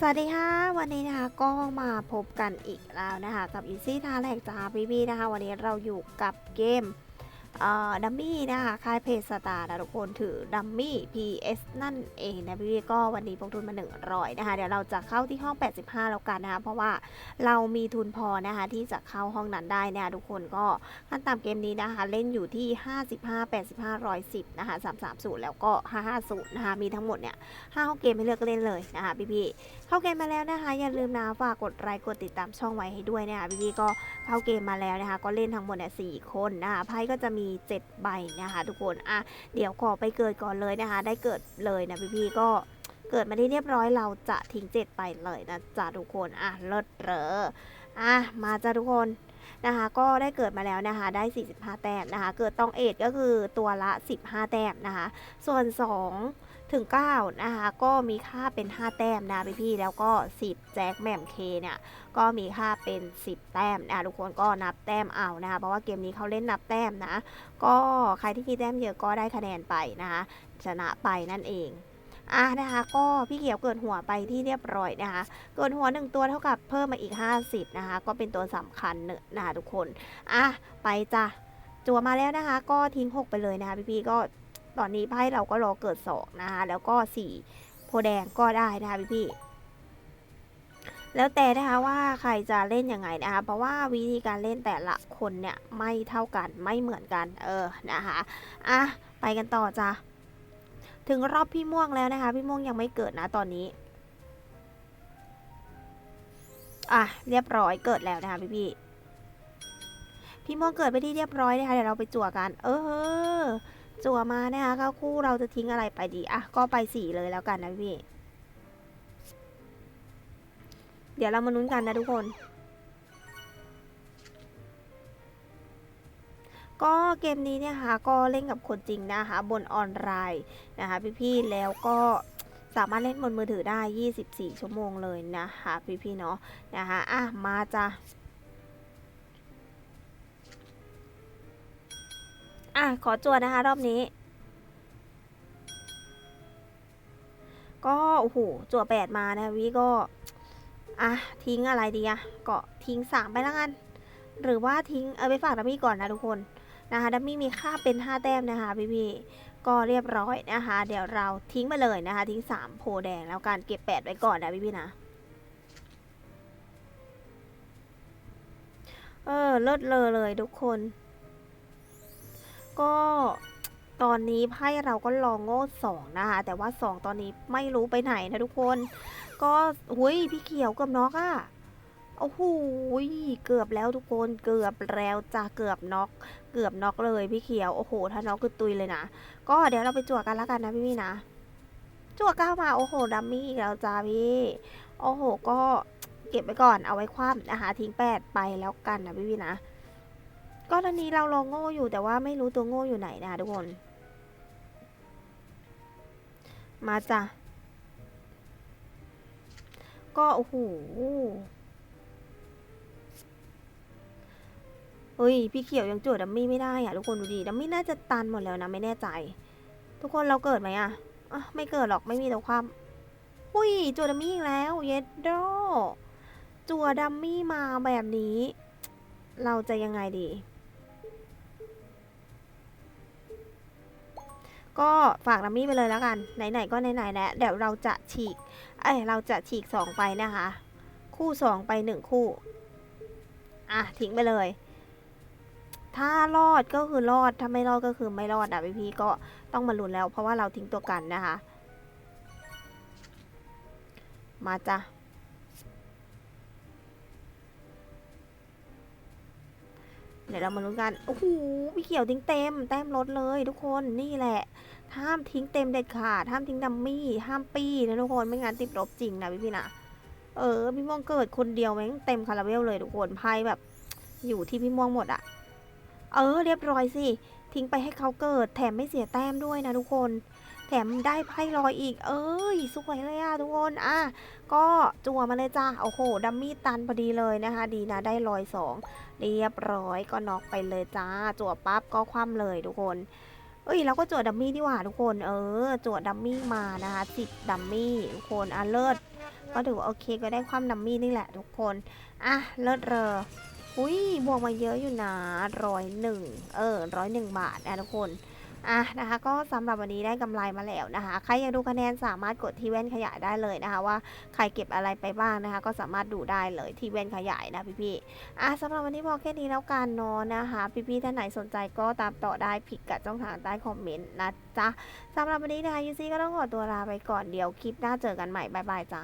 สวัสดีค่ะวันนี้นะคะก็มาพบกันอีกแล้วนะคะ กับอีซี่ทาแลกจ้าพี่พี่นะคะ วันนี้เราอยู่กับเกม ดัมมี่นะคะค่ายเพจสตาร์นะทุกคนถือดัมมี่ PS นั่นเองนะพี่พี่ก็วันนี้พกทุนมา 100 นะคะ เดี๋ยวเราจะเข้าที่ห้อง 85 แล้วกันนะคะเพราะว่าเรามีทุนพอนะคะที่จะเข้าห้องนั้นได้นะคะทุกคนก็ขั้นต่ำเกมนี้นะคะ เล่นอยู่ที่ 55 85 110 นะคะ 330 แล้วก็ 550 นะคะ มีทั้งหมดเนี่ยห้าห้องเกมให้เลือกเล่นเลยนะคะพี่ๆเข้าเกมมาแล้วนะคะ อย่าลืมนะฝากกดไลค์กดติดตามช่องไว้ให้ด้วยนะคะพี่ๆก็เข้าเกมมาแล้วนะคะ ก็เล่นทั้งหมดเนี่ยสี่คนนะคะไพ่ก็จะมี7ใบนะคะทุกคนอะเดี๋ยวขอไปเกิดก่อนเลยนะคะ ได้เกิดเลยนะพี่พีก็เกิดมาได้เรียบร้อยเราจะทิ้งเจ็ดไปเลยนะจ้ะทุกคนอะเลิศเหรออะมาจ้ะทุกคนนะคะ ก็ได้เกิดมาแล้วนะคะ ได้ 45 แต้มนะคะ เกิดต้องเอ็ดก็คือตัวละ 15 แต้มนะคะ ส่วน 2 ถึง 9 นะคะ ก็มีค่าเป็น 5 แต้มนะพี่ๆแล้วก็ 10 แจ็คแหม่มเคเนี่ย ก็มีค่าเป็น 10 แต้มนะทุกคนก็นับแต้มเอานะคะเพราะว่าเกมนี้เขาเล่นนับแต้มนะ ก็ใครที่มีแต้มเยอะก็ได้คะแนนไปนะคะชนะไปนั่นเองอะนะคะก็พี่เขียวเกิดหัวไปที่เรียบร้อยนะคะ เกิดหัวหนึ่งตัวเท่ากับเพิ่มมาอีก 50 นะคะ ก็เป็นตัวสำคัญเนอะนะคะทุกคน อะ ไปจ้ะจัวมาแล้วนะคะ ก็ทิ้ง 6 ไปเลยนะคะพี่ๆก็ ตอนนี้ไพ่เราก็รอเกิดสองนะคะแล้วก็สี่โพแดงก็ได้นะคะพี่พี่ๆแล้วแต่นะคะว่าใครจะเล่นยังไงนะคะเพราะว่าวิธีการเล่นแต่ละคนเนี่ยไม่เท่ากันไม่เหมือนกันเออนะคะอะไปกันต่อจ้ะถึงรอบพี่ม่วงแล้วนะคะ พี่ม่วงยังไม่เกิดนะตอนนี้อะเรียบร้อยเกิดแล้วนะคะพี่พี่ๆพี่ม่วงเกิดไปที่เรียบร้อยนะคะเดี๋ยวเราไปจั่วกัน เออ จั่วมานะคะเข้าคู่เราจะทิ้งอะไรไปดีอะก็ไปสี่เลยแล้วกันนะพี่ เดี๋ยวเรามาลุ้นกันนะทุกคน ก็เกมนี้เนี่ยค่ะก็เล่นกับคนจริงนะคะบนออนไลน์นะคะพี่ๆแล้วก็สามารถเล่นบนมือถือได้ 24 ชั่วโมงเลยนะคะพี่ๆเนาะนะคะอะมาจ้ะ อะ ขอจวดนะคะ รอบนี้ ก็ โอ้โหจวดแปดมานะวิก็ อะ ทิ้งอะไรดีอะก็ทิ้งสามไปแล้วกัน หรือว่าทิ้ง เออไปฝากดัมมี่ก่อนนะทุกคนนะคะดัมมี่มีค่าเป็น 5 แต้มนะคะพี่พี่ๆก็เรียบร้อยนะคะ เดี๋ยวเราทิ้งไปเลยนะคะ ทิ้ง 3 โพแดงแล้วการเก็บ 8 ไว้ก่อนนะพี่พี่ๆนะเออเลิศเลอเลยทุกคน ก็ตอนนี้ไพ่เราก็ลองโง่สองนะคะ แต่ว่าสองตอนนี้ไม่รู้ไปไหนนะทุกคน ก็หุยพี่เขียวกับน็อกอะโอ้โหเกือบแล้วทุกคนเกือบแล้วจะเกือบน็อกเกือบน็อกเลยพี่เขียวโอ้โห ถ้าน็อกคือตุยเลยนะก็เดี๋ยวเราไปจั่วกันแล้วกันนะพี่พี่นะจั่วก้าวมาโอ้โหดัมมี่อีกแล้วจ้าพี่โอ้โห ก็เก็บไว้ก่อนเอาไว้คว่ำนะคะทิ้งแปดไปแล้วกันนะพี่พี่นะ ก็ตอนนี้เราลองโง่อยู่แต่ว่าไม่รู้ตัวโง่อยู่ไหนนะทุกคน มาจ้ะ ก็โอ้โหเฮ้ย พี่เขียวยังจวดดัมมี่ไม่ได้อะทุกคนดูดิดัมมี่น่าจะตันหมดแล้วนะไม่แน่ใจ ทุกคนเราเกิดไหมอะอะไม่เกิดหรอกไม่มีแต่ความอุ้ยจวดดัมมี่อีกแล้วเย็ดโดจัวดัมมี่มาแบบนี้ เราจะยังไงดี ก็ฝากดัมมี่ไปเลยแล้วกัน ไหนๆก็ไหนๆแล้วเดี๋ยวเราจะฉีก เอ้ยเราจะฉีกสองไปนะคะ คู่สองไปหนึ่งคู่ อะทิ้งไปเลย ถ้ารอดก็คือรอด ถ้าไม่รอดก็คือไม่รอดอะพี่พี่ก็ต้องมาลุ้นแล้ว เพราะว่าเราทิ้งตัวกันนะคะ มาจ้ะ เดี๋ยวเรามาลุ้นกัน โอ้โหพี่เขียวทิ้งเต็ม แต้มลดเลยทุกคน นี่แหละ ห้ามทิ้งเต็มเด็ดขาด ห้ามทิ้งดัมมี่ ห้ามปี้นะทุกคน ไม่งั้นติดลบจริงนะพี่พี่นะ เออ พี่ม่วงเกิดคนเดียวแม่งเต็มคาราเบลเลยทุกคน ไพ่แบบ อยู่ที่พี่ม่วงหมดอะเออ เรียบร้อยสิ ทิ้งไปให้เขาเกิด แถมไม่เสียแต้มด้วยนะทุกคน แถมได้ไพ่ลอยอีก เอ้ยสวยเลยอะทุกคนอะก็จั่วมาเลยจ้าโอ้โหดัมมี่ตันพอดีเลยนะคะ ดีนะได้ลอยสองเรียบร้อยก็น็อกไปเลยจ้า จั่วปั๊บก็คว่ำเลยทุกคนเอ้ยเราก็จั่วดัมมี่ดีกว่าทุกคนเออจั่วดัมมี่มานะคะสิบดัมมี่ทุกคนอะเลิศก็ถือว่าโอเคก็ได้ความดัมมี่นี่แหละทุกคนอะเลิศเรออุ้ยบวกมาเยอะอยู่นะร้อยหนึ่งเออร้อยหนึ่งบาทนะทุกคน อะนะคะ ก็สำหรับวันนี้ได้กำไรมาแล้วนะคะ ใครอยากดูคะแนนสามารถกดที่แว่นขยายได้เลยนะคะว่าใครเก็บอะไรไปบ้างนะคะ ก็สามารถดูได้เลยที่แว่นขยายนะพี่ๆอะสำหรับวันนี้พอแค่นี้แล้วกันเนอนนะคะ พี่ๆท่านไหนสนใจก็ตามต่อได้พิกกับช่องทางใต้คอมเมนต์นะจ๊ะสำหรับวันนี้นะคะยูซี่ก็ต้องขอตัวลาไปก่อนเดี๋ยวคลิปหน้าเจอกันใหม่บ๊ายบายจ้า